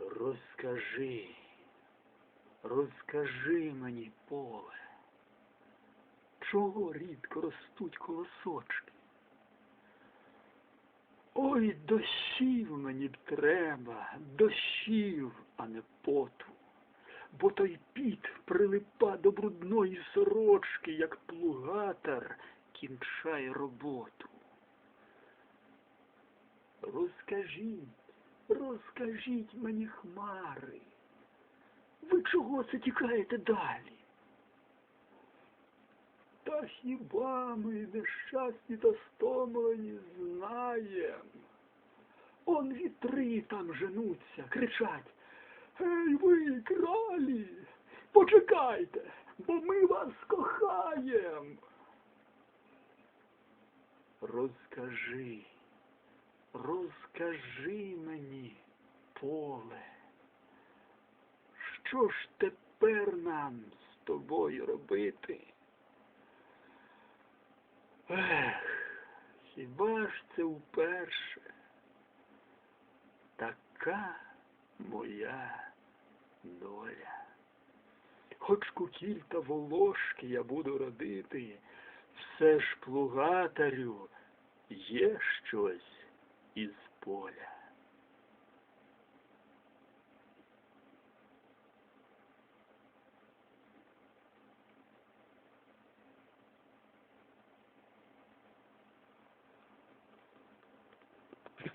Розкажи, розкажи мені, поле, чого рідко ростуть колосочки? Ой, дощів мені б треба, дощів, а не поту, бо той піт прилипа до брудної сорочки, як плугатар кінчає роботу. Розкажіть, розкажіть мені, хмари, ви чого це тікаєте далі? Та хіба ми нещасні та стомлені знаєм? Он вітри там женуться, кричать. Ей ви, кралі, почекайте, бо ми вас кохаєм. Розкажи, розкажи мені, поле, що ж тепер нам з тобою робити? Ех, хіба ж це вперше? Така моя доля. Хоч кукіль та волошки я буду родити, все ж плугатарю є щось escolha.